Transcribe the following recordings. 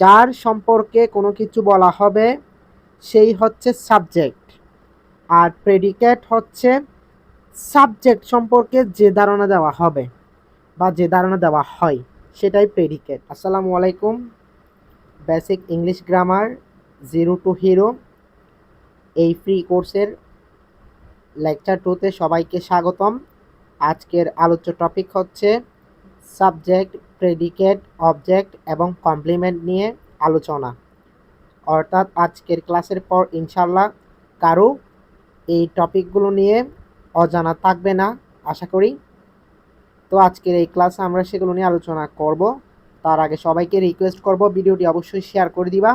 যার সম্পর্কে কোনো কিছু বলা হবে, সেই হচ্ছে সাবজেক্ট আর প্রেডিকেট হচ্ছে সাবজেক্ট সম্পর্কে যে ধারণা দেওয়া হবে বা যে ধারণা দেওয়া হয়, সেটাই প্রেডিকেট আসসালামু আলাইকুম। Basic English grammar zero to hero এই ফ্রি কোর্সের লেকচার টুতে সবাইকে স্বাগতম। আজকের আলোচ্য টপিক হচ্ছে সাবজেক্ট প্রেডিকেট অবজেক্ট এবং কমপ্লিমেন্ট নিয়ে আলোচনা। অর্থাৎ আজকের ক্লাসের পর ইনশাল্লাহ কারও এই টপিকগুলো নিয়ে অজানা থাকবে না, আশা করি। তো আজকের এই ক্লাসে আমরা সেগুলো নিয়ে আলোচনা করব। তার আগে সবাইকে রিকোয়েস্ট করব, ভিডিওটি অবশ্যই শেয়ার করে দিবা,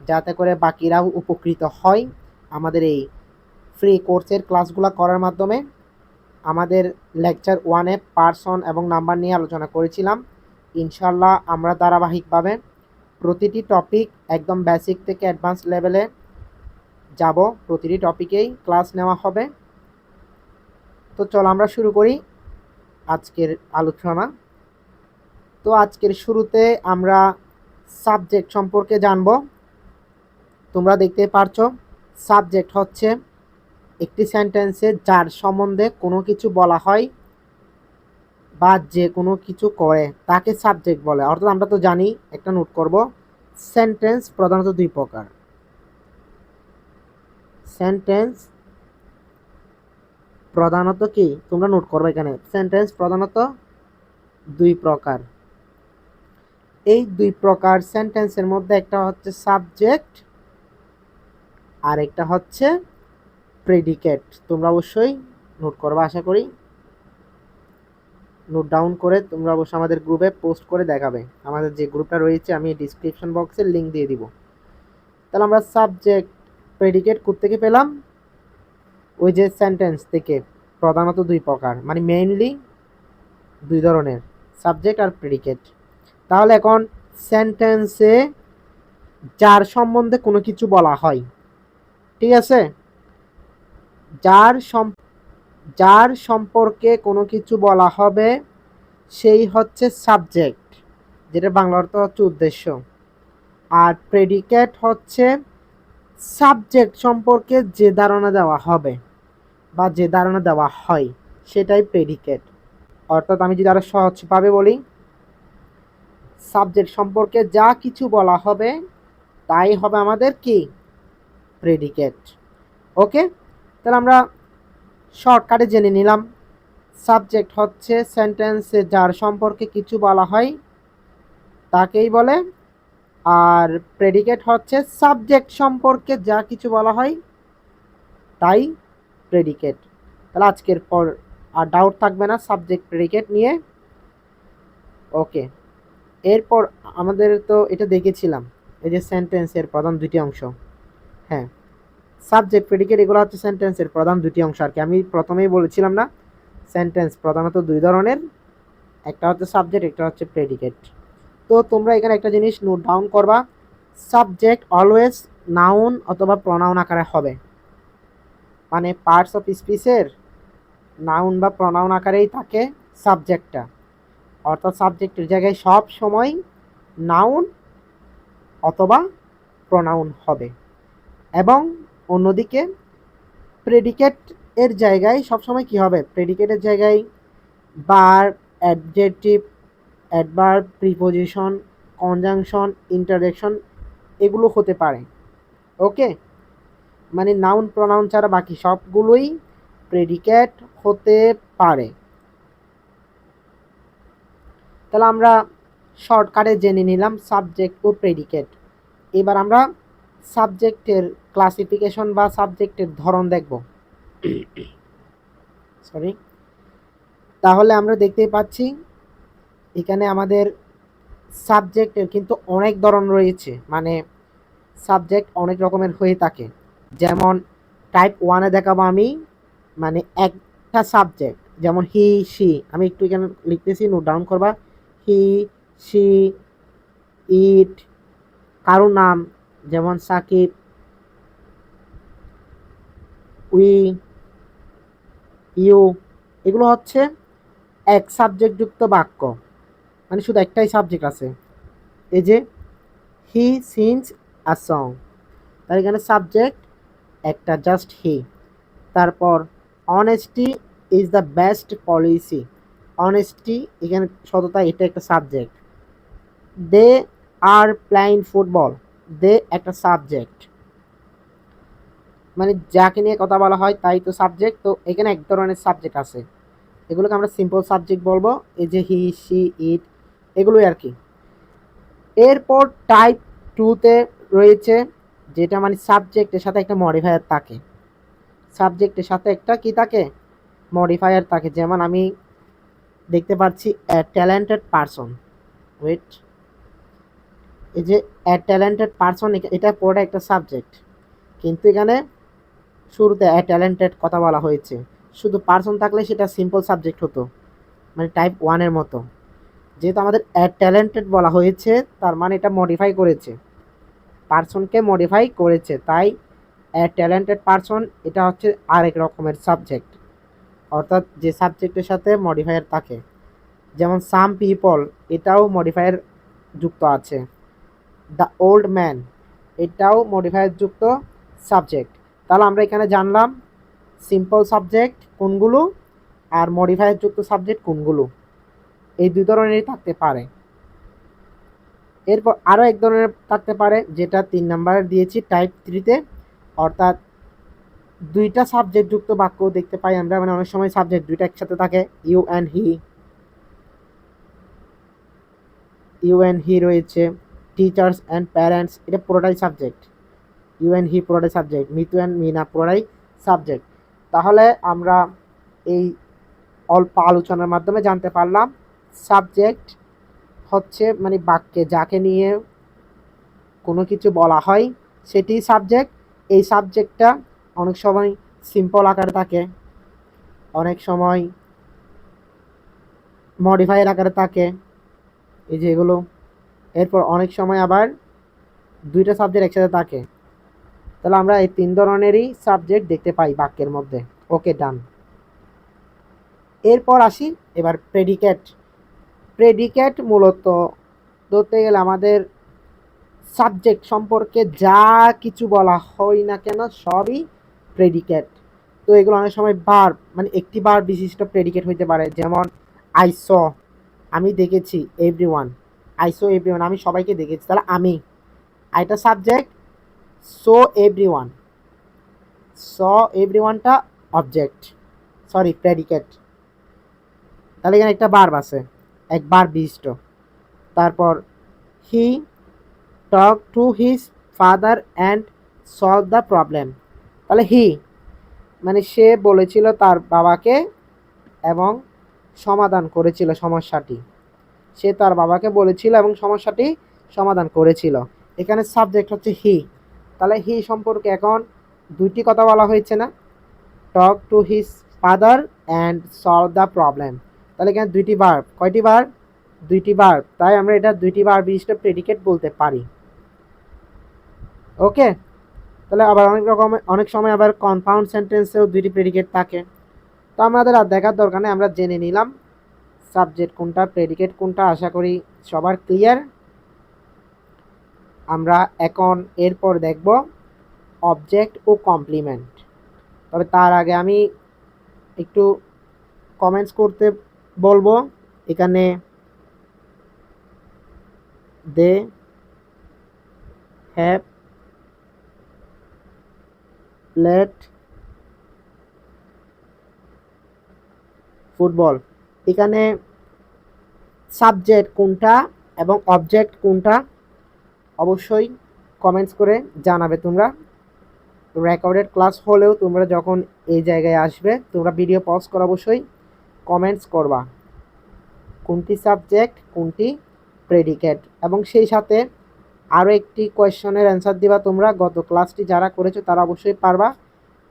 যাতে করে বাকিরাও উপকৃত হয় আমাদের এই ফ্রি কোর্সের ক্লাসগুলো করার মাধ্যমে। আমাদের লেকচার ওয়ানে পার্সন এবং নাম্বার নিয়ে আলোচনা করেছিলাম। ইনশাল্লাহ আমরা ধারাবাহিকভাবে প্রতিটি টপিক একদম বেসিক থেকে অ্যাডভান্স লেভেলে যাব। প্রতিটি টপিকেই ক্লাস নেওয়া হবে। তো চলো আমরা শুরু করি আজকের আলোচনা। তো আজকের শুরুতে আমরা সাবজেক্ট সম্পর্কে জানব। তোমরা দেখতে পারছ সাবজেক্ট হচ্ছে একটি সেন্টেন্সে যার সম্বন্ধে কোনো কিছু বলা হয় বা যে কোনো কিছু করে, তাকে সাবজেক্ট বলে। অর্থাৎ আমরা তো জানি, একটা নোট করব সেন্টেন্স প্রধানত দুই প্রকার। সেন্টেন্স প্রধানত কি? তোমরা নোট করবে এখানে। সেন্টেন্স প্রধানত দুই প্রকার। এই দুই প্রকার সেন্টেন্সের মধ্যে একটা হচ্ছে সাবজেক্ট আর একটা হচ্ছে প্রেডিকেট তোমরা অবশ্যই নোট করবে, আশা করি। নোট ডাউন করে তোমরা অবশ্যই আমাদের গ্রুপে পোস্ট করে দেখাবে। আমাদের যে গ্রুপটা রয়েছে, আমি ডিসক্রিপশন বক্সে লিঙ্ক দিয়ে দিব। তাহলে আমরা সাবজেক্ট প্রেডিকেট থেকে পেলাম? ওই যে সেন্টেন্স থেকে, প্রধানত দুই প্রকার মানে মেইনলি দুই ধরনের সাবজেক্ট আর প্রেডিকেট তাহলে এখন সেন্টেন্সে যার সম্বন্ধে কোনো কিছু বলা হয়, ঠিক আছে? যার যার সম্পর্কে কোনো কিছু বলা হবে, সেই হচ্ছে সাবজেক্ট, যেটা বাংলা অর্থ হচ্ছে উদ্দেশ্য। আর প্রেডিকেট হচ্ছে সাবজেক্ট সম্পর্কে যে ধারণা দেওয়া হবে বা যে ধারণা দেওয়া হয়, সেটাই প্রেডিকেট অর্থাৎ আমি যদি আরও সহজভাবে বলি সাবজেক্ট সম্পর্কে যা কিছু বলা হবে, তাই হবে আমাদের কি? প্রেডিকেট ওকে তাহলে আমরা শর্টকাটে জেনে নিলাম। সাবজেক্ট হচ্ছে সেন্টেন্সে যার সম্পর্কে কিছু বলা হয় তাকেই বলে। আর প্রেডিকেট হচ্ছে সাবজেক্ট সম্পর্কে যা কিছু বলা হয় তাই প্রেডিকেট। তাহলে আজকের পর আর ডাউট থাকবে না সাবজেক্ট প্রেডিকেট নিয়ে। ওকে, এরপর আমাদের তো এটা দেখেছিলাম, এই যে সেন্টেন্সের প্রধান দুটি অংশ। হ্যাঁ সাবজেক্ট প্রেডিকেট এগুলো হচ্ছে সেন্টেন্সের প্রধান দুটি অংশ আর কি। আমি প্রথমেই বলেছিলাম না সেন্টেন্স প্রধানত দুই ধরনের, একটা হচ্ছে সাবজেক্ট একটা হচ্ছে প্রেডিকেট তো তোমরা এখানে একটা জিনিস নোট ডাউন করবা সাবজেক্ট অলওয়েজ নাউন অথবা প্রনাউন আকারে হবে। মানে পার্টস অফ স্পিচের নাউন বা প্রনাউন আকারেই থাকে সাবজেক্টটা অর্থাৎ সাবজেক্টের জায়গায় সব সময় নাউন অথবা প্রনাউন হবে। এবং অন্যদিকে প্রেডিকেট এর জায়গায় সবসময় কি হবে? প্রেডিকেটের জায়গায় বার adjective adverb preposition conjunction interjection এগুলো হতে পারে। ওকে মানে নাউন প্রনাউন ছাড়া বাকি সবগুলোই প্রেডিকেট হতে পারে। তাহলে আমরা শর্টকাটে জেনে নিলাম সাবজেক্ট ও প্রেডিকেট এবার আমরা সাবজেক্টের ক্লাসিফিকেশন বা সাবজেক্টের ধরন দেখব। সরি তাহলে আমরা দেখতেই পাচ্ছি, এখানে আমাদের সাবজেক্টের কিন্তু অনেক ধরন রয়েছে মানে সাবজেক্ট অনেক রকমের হয়ে থাকে। যেমন টাইপ ওয়ানে দেখাবো আমি মানে একটা সাবজেক্ট, যেমন হি সি আমি একটু এখানে লিখতেছি নোট ডাউন করবা। হি সি ইট কারও নাম যেমন সাকিব, উই, ইউ, এগুলো হচ্ছে এক সাবজেক্টযুক্ত বাক্য। মানে শুধু একটাই সাবজেক্ট আছে। এই যে হি সিনস আ সং তার এখানে সাবজেক্ট একটা জাস্ট হি তারপর honesty is the best policy honesty এখানে সততা, এটা একটা subject they are playing football they একটা সাবজেক্ট মানে যাকে নিয়ে কথা বলা হয় তাই তো সাবজেক্ট তো এখানে এক ধরনের সাবজেক্ট আছে। এগুলোকে আমরা সিম্পল সাবজেক্ট বলব, এই যে হি সি ইট এগুলোই আর কি এরপর টাইপ টুতে রয়েছে, যেটা মানে সাবজেক্টের সাথে একটা মডিফায়ার থাকে। সাবজেক্টের সাথে একটা কি থাকে? মডিফায়ার থাকে। যেমন আমি দেখতে পাচ্ছি ট্যালেন্টেড পারসন ওয়েট এই যে অ্যাড ট্যালেন্টেড পারসন এটা পুরোটা একটা সাবজেক্ট কিন্তু এখানে শুরুতে অ্যাড ট্যালেন্টেড কথা বলা হয়েছে। শুধু পারসন থাকলে সেটা সিম্পল সাবজেক্ট হতো মানে টাইপ ওয়ানের মতো। যেহেতু আমাদের অ্যাড ট্যালেন্টেড বলা হয়েছে, তার মানে এটা মডিফাই করেছে। পার্সনকে মডিফাই করেছে, তাই অ্যাড ট্যালেন্টেড পার্সন এটা হচ্ছে আরেক রকমের সাবজেক্ট অর্থাৎ যে সাবজেক্টের সাথে মডিফায়ার থাকে। যেমন সাম পিপল এটাও মডিফায়ার যুক্ত আছে। The old man. এটাও মডিফায়ার যুক্ত সাবজেক্ট তাহলে আমরা এখানে জানলাম সিম্পল সাবজেক্ট কোনগুলো আর মডিফায়ার যুক্ত সাবজেক্ট কোনগুলো। এই দুই ধরনেরই থাকতে পারে। এরপর আরও এক ধরনের থাকতে পারে, যেটা তিন নাম্বার দিয়েছি টাইপ থ্রিতে অর্থাৎ দুইটা সাবজেক্ট যুক্ত বাক্য দেখতে পাই আমরা মানে অনেক সময় সাবজেক্ট দুইটা একসাথে থাকে you and he you and he রয়েছে। টিচার্স অ্যান্ড প্যারেন্টস এটা পুরোটাই সাবজেক্ট ইউ অ্যান্ড হি পুরোটাই সাবজেক্ট মিতু অ্যান্ড মিনা পুরোটাই সাবজেক্ট তাহলে আমরা এই অল্প আলোচনার মাধ্যমে জানতে পারলাম সাবজেক্ট হচ্ছে মানে বাক্যে যাকে নিয়ে কোনো কিছু বলা হয় সেটি সাবজেক্ট এই সাবজেক্টটা অনেক সময় সিম্পল আকারে থাকে, অনেক সময় মডিফাইয়ের আকারে থাকে। এই যে এগুলো এরপর অনেক সময় আবার দুইটা সাবজেক্ট একসাথে থাকে। তাহলে আমরা এই তিন ধরনেরই সাবজেক্ট দেখতে পাই বাক্যের মধ্যে। ওকে ডান এরপর আসি, এবার প্রেডিকেট প্রেডিকেট মূলত ধরতে গেলে আমাদের সাবজেক্ট সম্পর্কে যা কিছু বলা হয় না কেন সবই প্রেডিকেট তো এগুলো অনেক সময় বার মানে একটি বার বিশিষ্ট প্রেডিকেট হইতে পারে। যেমন আই স আমি দেখেছি every one I saw every one আমি সবাইকে দেখেছি। তাহলে আমি। আইটা subject saw every one saw every ওয়ানটা অবজেক্ট সরি প্রেডিকেট তাহলে এখানে একটা বার্ব আছে। এক একবার বিষ্ট তারপর he talk to his father and solve the problem তাহলে হি মানে সে বলেছিল তার বাবাকে এবং সমাধান করেছিল সমস্যাটি। সে তার বাবাকে বলেছিল এবং সমস্যাটি সমাধান করেছিল। এখানে সাবজেক্ট হচ্ছে হি তাহলে হি সম্পর্কে এখন দুইটি কথা বলা হয়েছে না? Talk to his father and solve the problem তাহলে এখানে দুইটি বার কয়টি বার দুইটি বার তাই আমরা এটা দুইটি বার বিশিষ্ট প্রেডিকেট বলতে পারি। ওকে তাহলে আবার অনেক রকম, অনেক সময় আবার কনফাউন্ড সেন্টেন্সেও দুইটি প্রেডিকেট থাকে। তো আমাদের আর দেখার দরকার নেই, আমরা জেনে নিলাম। সাবজেক্ট কোনটা প্রেডিকেট কোনটা, আশা করি সবার ক্লিয়ার আমরা এখন এরপর দেখব অবজেক্ট ও কমপ্লিমেন্ট তবে তার আগে আমি একটু কমেন্টস করতে বলব। এখানে দে হ্যাভ প্লেট ফুটবল এখানে সাবজেক্ট কোনটা এবং অবজেক্ট কোনটা অবশ্যই কমেন্টস করে জানাবে তোমরা। রেকর্ডেড ক্লাস হলেও তোমরা যখন এই জায়গায় আসবে, তোমরা ভিডিও পজ করে অবশ্যই কমেন্টস করবা। কোনটি সাবজেক্ট কোনটি প্রেডিকেট এবং সেই সাথে আরও একটি কোয়েশনের অ্যান্সার দিবা তোমরা। গত ক্লাসটি যারা করেছ তারা অবশ্যই পারবা।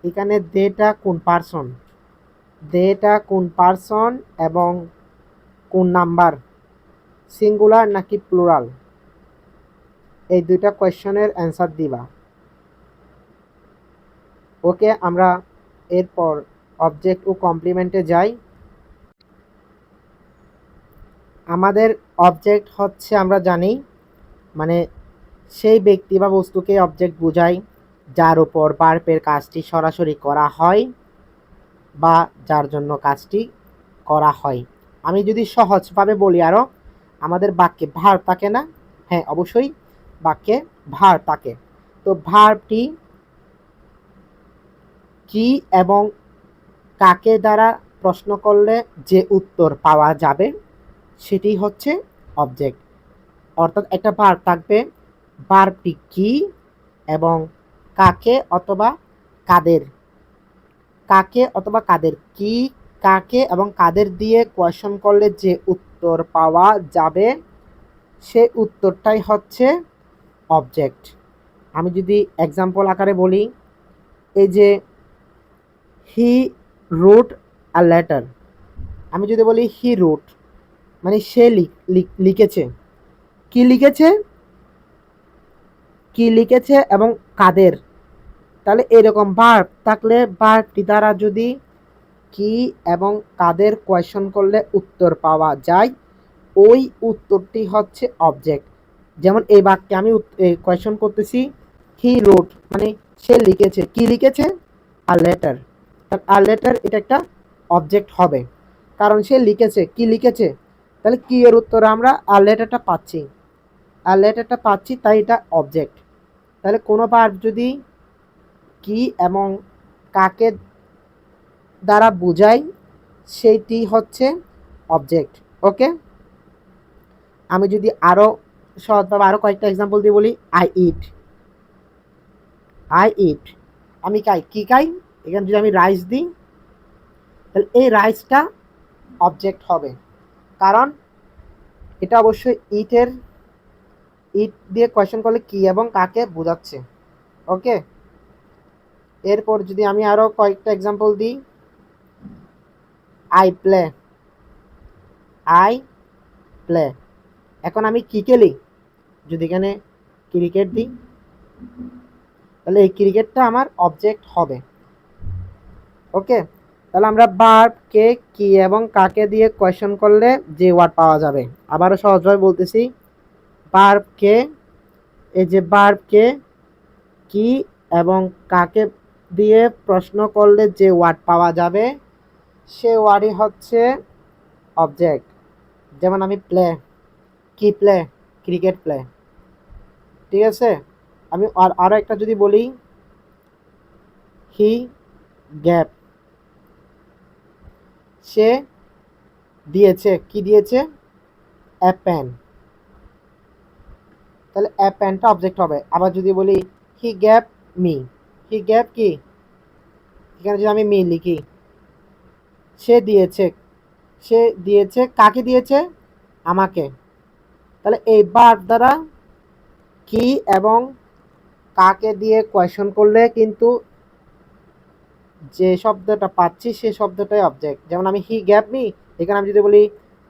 এখানে দেটা কোন পার্সন দেটা কোন পার্সন এবং কোন নাম্বার সিঙ্গুলার নাকি প্লুরাল এই দুইটা কোয়েশনের অ্যান্সার দিবা। ওকে আমরা এরপর অবজেক্ট ও কমপ্লিমেন্টে যাই। আমাদের অবজেক্ট হচ্ছে, আমরা জানি মানে সেই ব্যক্তি বা বস্তুকে অবজেক্ট বোঝায়, যার উপর বার্পের কাজটি সরাসরি করা হয়। বা যার জন্য কাজটি করা হয়। আমি যদি সহজভাবে বলি আরও আমাদের বাক্যে ভার থাকে না? হ্যাঁ অবশ্যই বাক্যে ভার থাকে। তো ভারটি কি এবং কাকে দ্বারা প্রশ্ন করলে যে উত্তর পাওয়া যাবে? সেটি হচ্ছে অবজেক্ট অর্থাৎ একটা ভার থাকবে। ভার্বটি কি এবং কাকে অথবা কাদের? কাকে অথবা কাদের? কি, কাকে এবং কাদের দিয়ে কোয়েশন করলে যে উত্তর পাওয়া যাবে? সে উত্তরটাই হচ্ছে অবজেক্ট আমি যদি এক্সাম্পল আকারে বলি, এই যে হি রুট আ লেটার আমি যদি বলি হি রুট মানে সে লিখেছে। কি লিখেছে? কি লিখেছে এবং কাদের? তাহলে এরকম ভার্ব থাকলে ভার্বটি দ্বারা যদি কি এবং কাদের কোয়েশন করলে উত্তর পাওয়া যায়, ওই উত্তরটি হচ্ছে অবজেক্ট যেমন এই বাক্যে আমি কোয়েশন করতেছি হি রোড মানে সে লিখেছে। কি লিখেছে? আর লেটার আর লেটার এটা একটা অবজেক্ট হবে। কারণ সে লিখেছে। কি লিখেছে? তাহলে কি এর উত্তরে আমরা আর লেটারটা পাচ্ছি? আর লেটারটা পাচ্ছি, তাই এটা অবজেক্ট তাহলে কোনো বার যদি কি এবং কাকে দ্বারা বোঝাই, সেইটি হচ্ছে অবজেক্ট ওকে আমি যদি আরও সহজভাবে আরও কয়েকটা এক্সাম্পল দিয়ে বলি আই ইট আই ইট আমি খাই, কী খাই? এখানে যদি আমি রাইস দিই, তাহলে এই রাইসটা অবজেক্ট হবে। কারণ এটা অবশ্যই ইটের ইট দিয়ে কোয়েশন করলে কি এবং কাকে বোঝাচ্ছে ওকে এরপর যদি আমি আরও কয়েকটা এক্সাম্পল দিই আই প্লে আই প্লে এখন আমি কি খেলি যদি এখানে ক্রিকেট দিই, তাহলে এই ক্রিকেটটা আমার অবজেক্ট হবে। ওকে তাহলে আমরা বার্ব কে কি এবং কাকে দিয়ে কোয়েশন করলে যে ওয়ার্ড পাওয়া যাবে? আবারও সহজভাবে বলতেছি বার্ব কে, এই যে বার্ব কে কি এবং কাকে দিয়ে প্রশ্ন করলে যে ওয়ার্ড পাওয়া যাবে, সে ওয়ার্ডই হচ্ছে অবজেক্ট যেমন আমি প্লে কি প্লে ক্রিকেট প্লে ঠিক আছে? আমি আর আরও একটা যদি বলি হি গ্যাপ সে দিয়েছে, কি দিয়েছে? অ্যাপেন তাহলে অ্যাপেনটা অবজেক্ট হবে। আবার যদি বলি he gave me he gave কি? এখানে যদি আমি মি লিখি। সে দিয়েছে সে দিয়েছে, কাকে দিয়েছে? আমাকে। তাহলে এই বার দ্বারা কি এবং কাকে দিয়ে কোয়েশন করলে কিন্তু যে শব্দটা পাচ্ছি সে শব্দটাই অবজেক্ট যেমন আমি হি, গ্যাপ, মি। এখানে আমি যদি বলি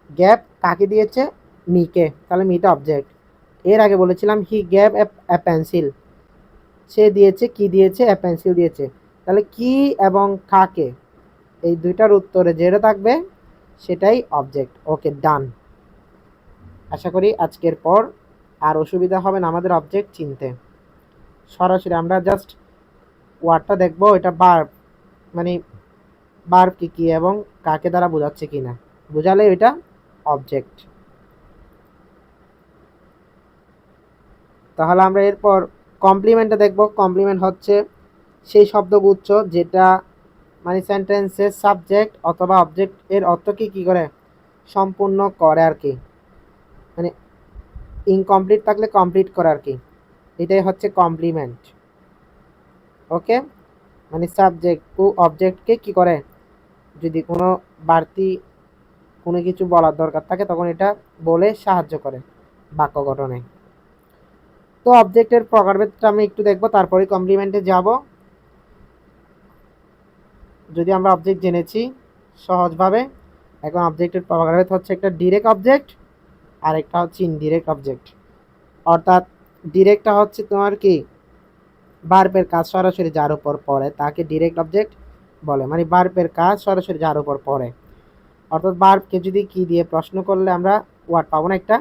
গ্যাপ কাকে দিয়েছে? মিকে তাহলে মিটা অবজেক্ট এর আগে বলেছিলাম হি, গ্যাপ এ পেন্সিল। সে দিয়েছে, কি দিয়েছে? এ পেন্সিল দিয়েছে। তাহলে কি এবং কাকে? এই দুইটার উত্তরে যেটা থাকবে, সেটাই অবজেক্ট ওকে ডান আশা করি আজকের পর আর অসুবিধা হবে না আমাদের অবজেক্ট চিনতে। সরাসরি আমরা জাস্ট ওয়ার্ডটা দেখব, এটা বার্ব মানে বার্ব কি কী এবং কাকে দ্বারা বোঝাচ্ছে কি না। বোঝালে এটা অবজেক্ট তাহলে আমরা এরপর কমপ্লিমেন্টে দেখব। কমপ্লিমেন্ট হচ্ছে সেই শব্দগুচ্ছ যেটা মানে সেন্টেন্সের সাবজেক্ট অথবা অবজেক্ট এর অর্থ কি, কী করে? সম্পূর্ণ করে আর কি। মানে ইনকমপ্লিট থাকলে কমপ্লিট করে আর কি। এটাই হচ্ছে কমপ্লিমেন্ট ওকে মানে সাবজেক্ট ও অবজেক্টকে কি করে? যদি কোনো বাড়তি কোনো কিছু বলার দরকার থাকে তখন এটা বলে সাহায্য করে বাক্য গঠনে। তো অবজেক্টের প্রকারভেদটা আমি একটু দেখব, তারপরে কমপ্লিমেন্টে যাব। যদি আমরা অবজেক্ট জেনেছি সহজভাবে, এখন অবজেক্টের প্রকারভেদ হচ্ছে একটা ডিরেক্ট অবজেক্ট আর একটা হচ্ছে ইনডিরেক্ট অবজেক্ট অর্থাৎ ডিরেক্টটা হচ্ছে তোমার কি? বার্পের কাজ সরাসরি যার উপর পড়ে, তাকে ডিরেক্ট অবজেক্ট বলে। মানে বার্পের কাজ সরাসরি যার উপর পড়ে। অর্থাৎ বার্বকে যদি কি দিয়ে প্রশ্ন করলে আমরা ওয়ার্ড পাবো না একটা,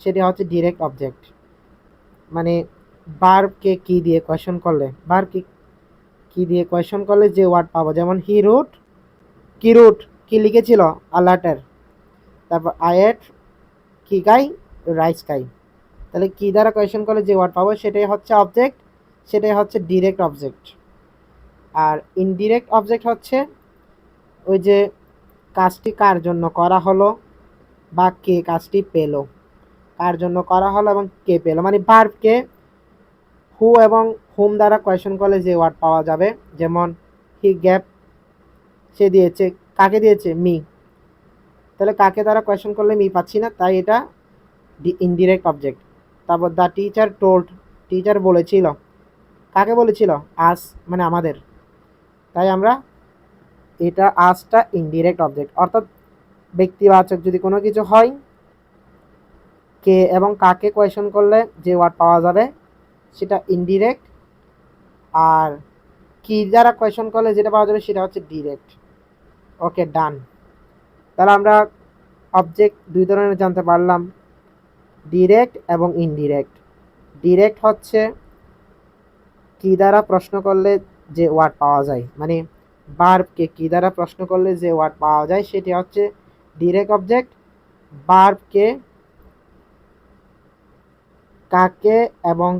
সেটা হচ্ছে ডিরেক্ট অবজেক্ট মানে বারকে কি দিয়ে কোয়েশন করলে? বার কি দিয়ে কোয়েশন করলে যে ওয়ার্ড পাবো? যেমন হি রুট কি রুট কি লিখেছিল? আল্লাটের তারপর আয়েট কি গাই রাইস গাই তাহলে, কি দ্বারা কোয়েশন করলে যে ওয়ার্ড পাবো? সেটাই হচ্ছে অবজেক্ট সেটাই হচ্ছে ডিরেক্ট অবজেক্ট আর ইনডিরেক্ট অবজেক্ট হচ্ছে, ওই যে, কাজটি কার জন্য করা হলো? বা কে কাজটি পেল? কার জন্য করা হলো এবং কে পেল? মানে ভার্বকে হু এবং হুম দ্বারা কোয়েশন করলে যে ওয়ার্ড পাওয়া যাবে, যেমন হি গ্যাপ সে দিয়েছে, কাকে দিয়েছে? মি তাহলে কাকে দ্বারা কোয়েশন করলে মি পাচ্ছি না? তাই এটা ইনডিরেক্ট অবজেক্ট তারপর দ্য টিচার টোল্ড টিচার বলেছিল। কাকে বলেছিল? আস মানে আমাদের। তাই আমরা এটা আসটা ইনডিরেক্ট অবজেক্ট অর্থাৎ ব্যক্তিবাচক যদি কোনো কিছু হয় কে এবং কাকে কোয়েশন করলে যে ওয়ার্ড পাওয়া যাবে, সেটা ইনডিরেক্ট আর কি দ্বারা কোয়েশন করলে যেটা পাওয়া যাবে সেটা হচ্ছে ডিরেক্ট ওকে ডান তাহলে আমরা অবজেক্ট দুই ধরনের জানতে পারলাম ডিরেক্ট এবং ইনডিরেক্ট ডিরেক্ট হচ্ছে কি দ্বারা প্রশ্ন করলে যে ওয়ার্ড পাওয়া যায় মানে বার্বকে কি দ্বারা প্রশ্ন করলে যে ওয়ার্ড পাওয়া যায়, সেটি হচ্ছে ডিরেক্ট অবজেক্ট বার্বকে কাকে এবং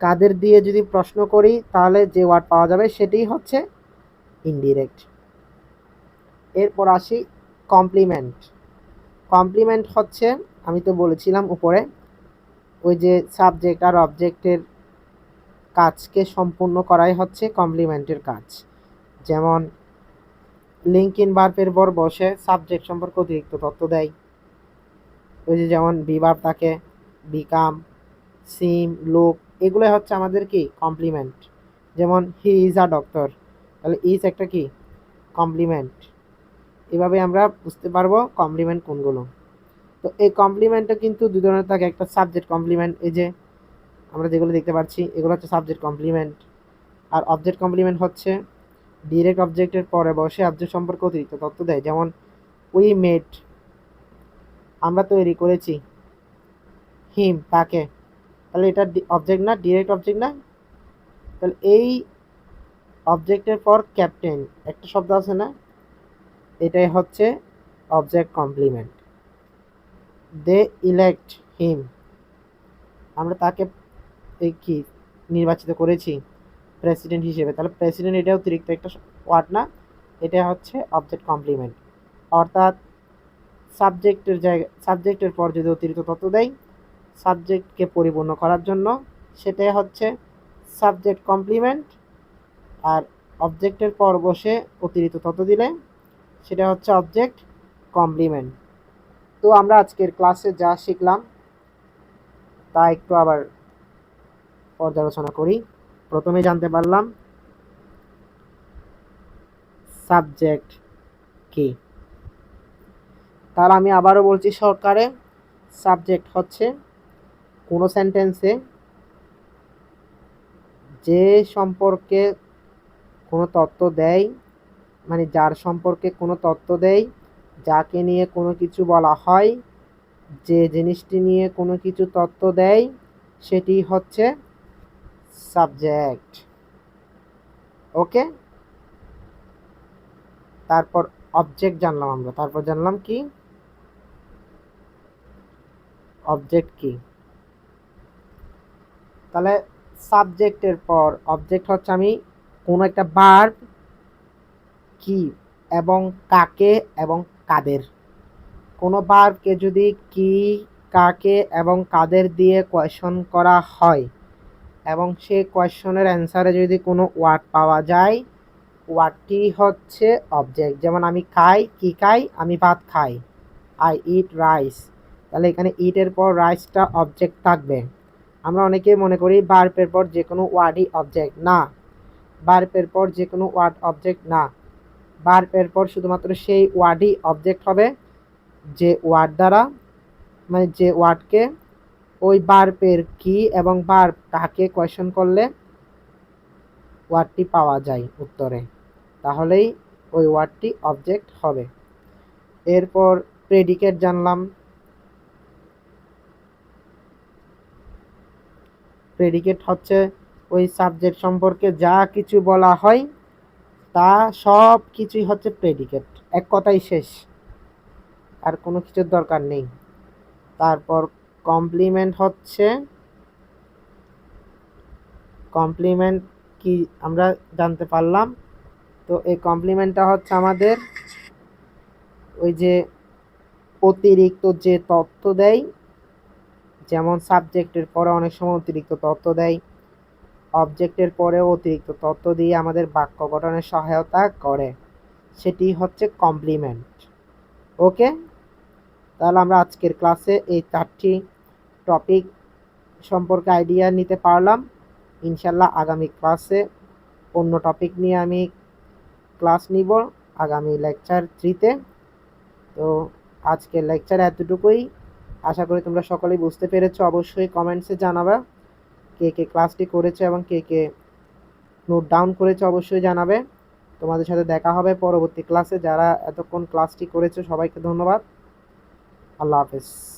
কাদের দিয়ে যদি প্রশ্ন করি, তাহলে যে ওয়ার্ড পাওয়া যাবে সেটি হচ্ছে ইনডিরেক্ট এরপর আসি কমপ্লিমেন্ট কমপ্লিমেন্ট হচ্ছে, আমি তো বলেছিলাম উপরে, ওই যে সাবজেক্ট আর অবজেক্টের কাজকে সম্পূর্ণ করাই হচ্ছে কমপ্লিমেন্টের কাজ। যেমন লিঙ্ক ইন বার্পের পর বসে সাবজেক্ট সম্পর্কে অতিরিক্ত তথ্য দেয়। ওই যে যেমন বিবার তাকে বিকাম সিম লুক এগুলোই হচ্ছে আমাদের কি? কমপ্লিমেন্ট যেমন হি ইজ আ ডক্টর তাহলে ইজ একটা কি? কমপ্লিমেন্ট এভাবে আমরা বুঝতে পারব কমপ্লিমেন্ট কোনগুলো। তো এই কমপ্লিমেন্টটা কিন্তু দু ধরনের থাকে। একটা সাবজেক্ট কমপ্লিমেন্ট এই যে আমরা যেগুলো দেখতে পাচ্ছি, এগুলো হচ্ছে সাবজেক্ট কমপ্লিমেন্ট আর অবজেক্ট কমপ্লিমেন্ট হচ্ছে ডিরেক্ট অবজেক্টের পরে বসে অবজেক্ট সম্পর্কে অতিরিক্ত তথ্য দেয়। যেমন উই মেড আমরা তৈরি করেছি। হিম তাকে। তাহলে এটা অবজেক্ট না? ডিরেক্ট অবজেক্ট না? তাহলে এই অবজেক্টের পর ক্যাপ্টেন একটা শব্দ আছে না? এটাই হচ্ছে object complement they elect him আমরা তাকে এই কি? নির্বাচিত করেছি। প্রেসিডেন্ট হিসেবে। তাহলে প্রেসিডেন্ট এটা অতিরিক্ত একটা ওয়ার্ড না? এটা হচ্ছে অবজেক্ট কমপ্লিমেন্ট অর্থাৎ সাবজেক্টের জায়গা সাবজেক্টের পর যদি অতিরিক্ত তথ্য দেয় সাবজেক্টকে পরিপূর্ণ করার জন্য সেটাই হচ্ছে সাবজেক্ট কমপ্লিমেন্ট আর অবজেক্টের পর বসে অতিরিক্ত তথ্য দিলে সেটা হচ্ছে অবজেক্ট কমপ্লিমেন্ট তো আমরা আজকের ক্লাসে যা শিখলাম, তা একটু আবার পর্যালোচনা করি। প্রথমে জানতে পারলাম সাবজেক্ট কি? তাহলে আমি আবারও বলছি সরকারে সাবজেক্ট হচ্ছে কোনো সেন্টেন্সে যে সম্পর্কে কোনো তত্ত্ব দেয় মানে যার সম্পর্কে কোনো তত্ত্ব দেয়, যাকে নিয়ে কোনো কিছু বলা হয়, যে জিনিসটি নিয়ে কোনো কিছু তত্ত্ব দেয়, সেটি হচ্ছে সাবজেক্ট ওকে? তারপর অবজেক্ট জানলাম আমরা। তারপর জানলাম কি? অবজেক্ট কি? তাহলে সাবজেক্টের পর অবজেক্ট হচ্ছে আমি কোনো একটা বার কি এবং কাকে এবং কাদের। কোনো বারকে যদি কি, কাকে এবং কাদের দিয়ে কোয়েশন করা হয় এবং সে কোয়েশনের অ্যান্সারে যদি কোনো ওয়ার্ড পাওয়া যায় ওয়ার্ডটি হচ্ছে অবজেক্ট যেমন আমি খাই, কি খাই? আমি ভাত খাই। আই ইট রাইস তাহলে এখানে ইটের পর রাইসটা অবজেক্ট থাকবে। আমরা অনেকেই মনে করি বার্পের পর যে কোনো ওয়ার্ডই অবজেক্ট না। বার্পের পর যে কোনো ওয়ার্ড অবজেক্ট না। বার্পের পর শুধুমাত্র সেই ওয়ার্ডই অবজেক্ট হবে যে ওয়ার্ড দ্বারা মানে যে ওয়ার্ডকে। ওই বার্পের কি এবং বার্প কাকে কোয়েশন করলে ওয়ার্ডটি পাওয়া যায় উত্তরে। তাহলেই ওই ওয়ার্ডটি অবজেক্ট হবে। এরপর প্রেডিকেট জানলাম। প্রেডিকেট হচ্ছে ওই সাবজেক্ট সম্পর্কে যা কিছু বলা হয়, তা সব কিছুই হচ্ছে প্রেডিকেট এক কথাই শেষ। আর কোনো কিছুর দরকার নেই। তারপর কমপ্লিমেন্ট হচ্ছে কমপ্লিমেন্ট কি আমরা জানতে পারলাম। তো এই কমপ্লিমেন্টটা হচ্ছে আমাদের ওই যে অতিরিক্ত যে তথ্য দেয় যেমন সাবজেক্টের পরে অনেক সময় অতিরিক্ত তথ্য দেয়। অবজেক্টের পরে অতিরিক্ত তথ্য দিয়ে আমাদের বাক্য গঠনে সহায়তা করে। সেটি হচ্ছে কমপ্লিমেন্ট ওকে তাহলে আমরা আজকের ক্লাসে এই চারটি টপিক সম্পর্কে আইডিয়া নিতে পারলাম। ইনশাল্লাহ আগামী ক্লাসে অন্য টপিক নিয়ে আমি ক্লাস নিব আগামী লেকচার থ্রিতে তো আজকের লেকচার এতটুকুই। আশা করি তোমরা সকলেই বুঝতে পেরেছ। অবশ্যই কমেন্টসে জানাবে। কে কে ক্লাসটি করেছে এবং কে কে নোট ডাউন করেছে অবশ্যই জানাবে। তোমাদের সাথে দেখা হবে পরবর্তী ক্লাসে যারা এতক্ষণ ক্লাসটি করেছে, সবাইকে ধন্যবাদ। আল্লাহ হাফেজ।